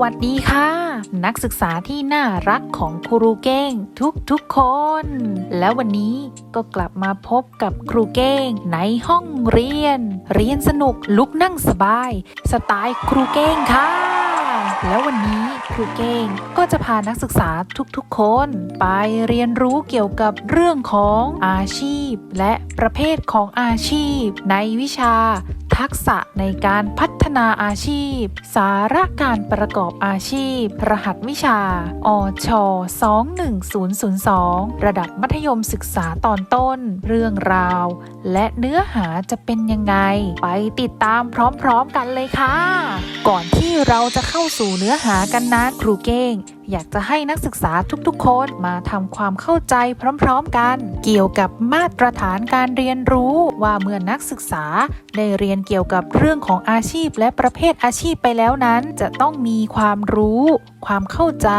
วัสดีค่ะ นักศึกษาที่น่ารักของครูเก้งทุกทุกๆคน แล้ววันนี้ก็กลับมาพบกับครูเก้งในห้องเรียน เรียนสนุกลุกนั่งสบาย สไตล์ครูเก้งค่ะ แล้ววันนี้ครูเก้งก็จะพานักศึกษาทุกๆคน ไปเรียนรู้เกี่ยวกับเรื่องของอาชีพ และประเภทของอาชีพ ในวิชา ทักษะในการพัฒนาอาชีพ สาระการประกอบอาชีพ รหัสวิชา อช 21002 ระดับมัธยมศึกษาตอนต้น เรื่องราว และเนื้อหาจะเป็นยังไง ไปติดตามพร้อมๆกันเลยค่ะ ก่อนที่เราจะเข้าสู่เนื้อหากันนั้นครูเก้งอยากจะให้นักศึกษาทุกๆ คนมาทำความเข้าใจพร้อมๆกัน เกี่ยวกับมาตรฐานการเรียนรู้ว่าเมื่อนักศึกษา ได้เรียนเกี่ยวกับเรื่องของอาชีพและประเภทอาชีพไปแล้วนั้น จะต้องมีความรู้ ความเข้าใจ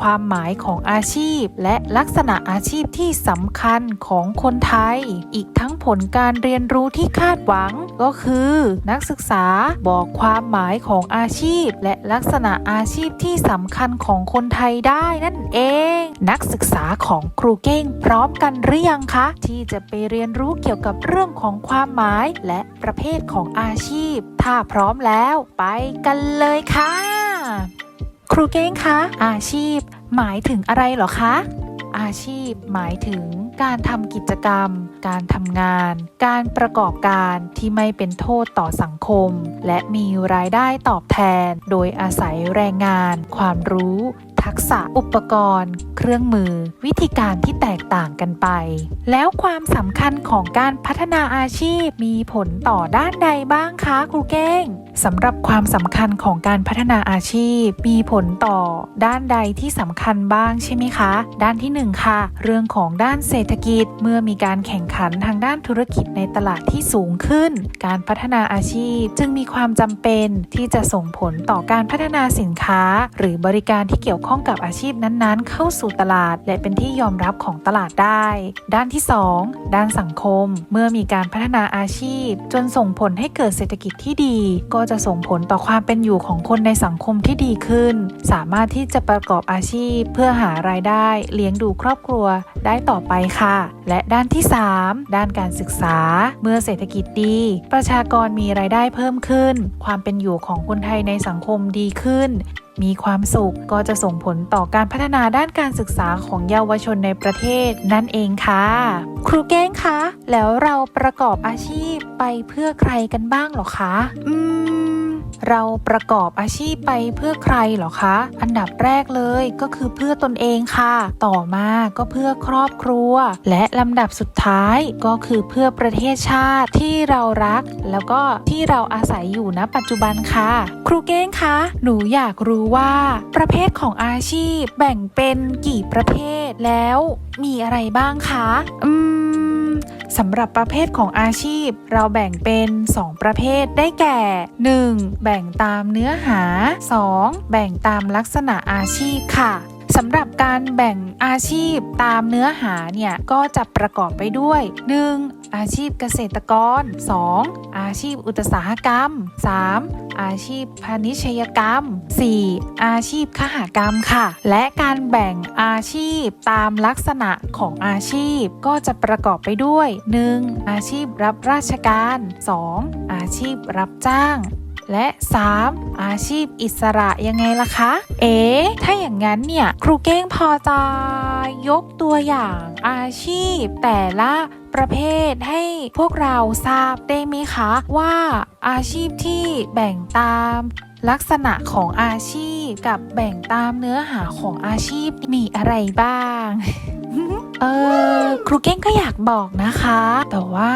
ความหมายของอาชีพ และลักษณะอาชีพที่สำคัญของคนไทย อีกทั้งผลการเรียนรู้ที่คาดหวังก็คือ นักศึกษาบอกความหมายของอาชีพ และลักษณะอาชีพที่สำคัญของคนนไทยได้นั่นเอง นักศึกษาของครูเก้งพร้อมกันหรือยังคะ ที่จะไปเรียนรู้เกี่ยวกับเรื่องของความหมาย และประเภทของอาชีพ ถ้าพร้อมแล้วไปกันเลยค่ะ ครูเก้งคะ อาชีพ หมายถึงอะไรหรอคะอาชีพหมายถึงการทำกิจกรรม การทำงาน การประกอบการที่ไม่เป็นโทษต่อสังคม และมีรายได้ตอบแทน โดยอาศัยแรงงาน ความรู้ ทักษะอุปกรณ์ เครื่องมือ วิธีการที่แตกต่างกันไป แล้วความสำคัญของการพัฒนาอาชีพมีผลต่อด้านใดบ้างคะครูเก้งสำหรับความสำคัญของการพัฒนาอาชีพ มีผลต่อด้านใดที่สำคัญบ้างใช่ไหมคะ ด้านที่หนึ่งค่ะ เรื่องของด้านเศรษฐกิจ เมื่อมีการแข่งขันทางด้านธุรกิจในตลาดที่สูงขึ้น การพัฒนาอาชีพจึงมีความจำเป็นที่จะส่งผลต่อการพัฒนาสินค้า หรือบริการที่เกี่ยวข้องข้องกับอาชีพนั้นๆ เข้าสู่ตลาด และเป็นที่ยอมรับของตลาดได้ ด้านที่ 2 ด้านสังคม เมื่อมีการพัฒนาอาชีพ จนส่งผลให้เกิดเศรษฐกิจที่ดี ก็จะส่งผลต่อความเป็นอยู่ของคนในสังคมที่ดีขึ้น สามารถที่จะประกอบอาชีพ เพื่อหารายได้ เลี้ยงดูครอบครัว ได้ต่อไปค่ะ และด้านที่ 3 ด้านการศึกษา เมื่อเศรษฐกิจดี ประชากรมีรายได้เพิ่มขึ้น ความเป็นอยู่ของคนไทยในสังคมดีขึ้นมีความสุขก็จะส่งผลต่อการพัฒนาด้านการศึกษาของเยาวชนในประเทศนั่นเองค่ะ ครูเก้งคะ แล้วเราประกอบอาชีพไปเพื่อใครกันบ้างหรอคะ อืม เราประกอบอาชีพไปเพื่อใครหรอคะ อันดับแรกเลยก็คือเพื่อตนเองค่ะ ต่อมาก็เพื่อครอบครัว และลำดับสุดท้ายก็คือเพื่อประเทศชาติที่เรารัก แล้วก็ที่เราอาศัยอยู่ณปัจจุบันค่ะ ครูเก้งคะ หนูอยากรู้ว่า ประเภทของอาชีพแบ่งเป็นกี่ประเภทแล้วมีอะไรบ้างคะ อืม สำหรับประเภทของอาชีพ เราแบ่งเป็น 2 ประเภทได้แก่ 1. แบ่งตามเนื้อหา 2. แบ่งตามลักษณะอาชีพค่ะ สำหรับการแบ่งอาชีพตามเนื้อหาเนี่ยก็จะประกอบไปด้วย 1. อาชีพเกษตรกร 2. อาชีพอุตสาหกรรม 3. อาชีพพาณิชยกรรม 4. อาชีพขหกรรมค่ะ และการแบ่งอาชีพตามลักษณะของอาชีพก็จะประกอบไปด้วย 1. อาชีพรับราชการ 2. อาชีพรับจ้าง และ 3. อาชีพอิสระยังไงล่ะคะ เอ๊ะถ้าอย่างนั้นเนี่ย ครูเก้งพอจะยกตัวอย่างอาชีพแต่ละประเภทให้พวกเราทราบได้ไหมคะ ว่าอาชีพที่แบ่งตามลักษณะของอาชีพกับแบ่งตามเนื้อหาของอาชีพมีอะไรบ้าง เออครูเก้งก็อยากบอกนะคะ แต่ว่า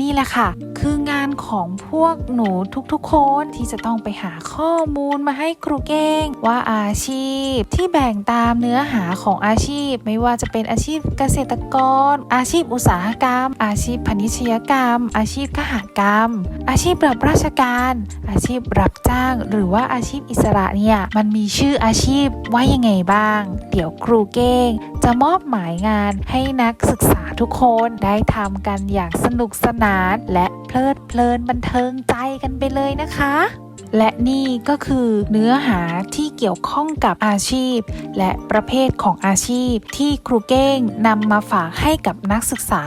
นี่แหละค่ะ คืองานของพวกหนูทุกๆคนที่จะต้องไปหาข้อมูลมาให้ครูเก้ง ว่าอาชีพที่แบ่งตามเนื้อหาของอาชีพ ไม่ว่าจะเป็นอาชีพเกษตรกร อาชีพอุตสาหกรรม อาชีพพาณิชยกรรม อาชีพขหกรรม อาชีพรับราชการ อาชีพรับจ้าง หรือว่าอาชีพอิสระเนี่ยมันมีชื่ออาชีพว่ายังไงบ้าง เดี๋ยวครูเก้ง จะมอบหมายงานให้นักศึกษาทุกคนได้ทำกันอย่างสนุกสนานและ ลิดเพลินบันเทิงใจกันไปเลยนะคะ และนี่ก็คือเนื้อหาที่เกี่ยวข้องกับอาชีพ และประเภทของอาชีพ ที่ครูเก้งนำมาฝากให้กับนักศึกษา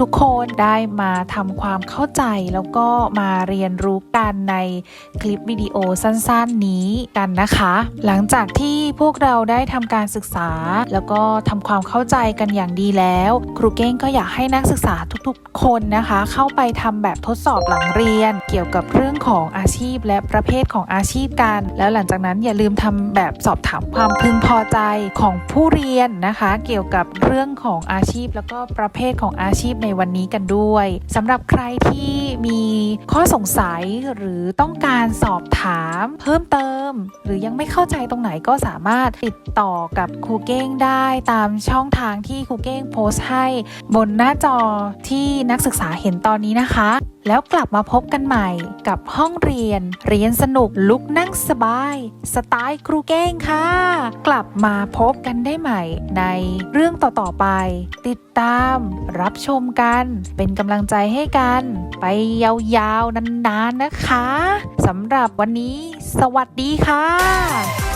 ทุกๆคนได้มาทำความเข้าใจแล้วก็มาเรียนรู้กันในคลิปวิดีโอสั้นๆนี้กันนะคะ หลังจากที่พวกเราได้ทำการศึกษา แล้วก็ทำความเข้าใจกันอย่างดีแล้ว ครูเก้งก็อยากให้นักศึกษาทุกๆ คนนะคะ เข้าไปทำแบบทดสอบหลังเรียน เกี่ยวกับเรื่องของอาชีพและประเภทของอาชีพกัน แล้วหลังจากนั้นอย่าลืมทำแบบสอบถามความพึงพอใจของผู้เรียนนะคะ เกี่ยวกับเรื่องของอาชีพ แล้วก็ประเภทของอาชีพในวันนี้กันด้วยสำหรับใครที่มีข้อสงสัยหรือต้องการสอบถามเพิ่มเติม หรือยังไม่เข้าใจตรงไหนก็สามารถติดต่อกับครูเก้งได้ตามช่องทางที่ครูเก้งโพสต์ให้บนหน้าจอที่นักศึกษาเห็นตอนนี้นะคะ แล้วกลับมาพบกันใหม่กับห้องเรียน เรียนสนุกลุกนั่งสบาย สไตล์ครูเก้งค่ะ กลับมาพบกันได้ใหม่ในเรื่องต่อ ๆ ไป ติดตามรับชมกัน เป็นกำลังใจให้กัน ไปยาวๆนานๆนะคะสำหรับวันนี้ สวัสดีค่ะ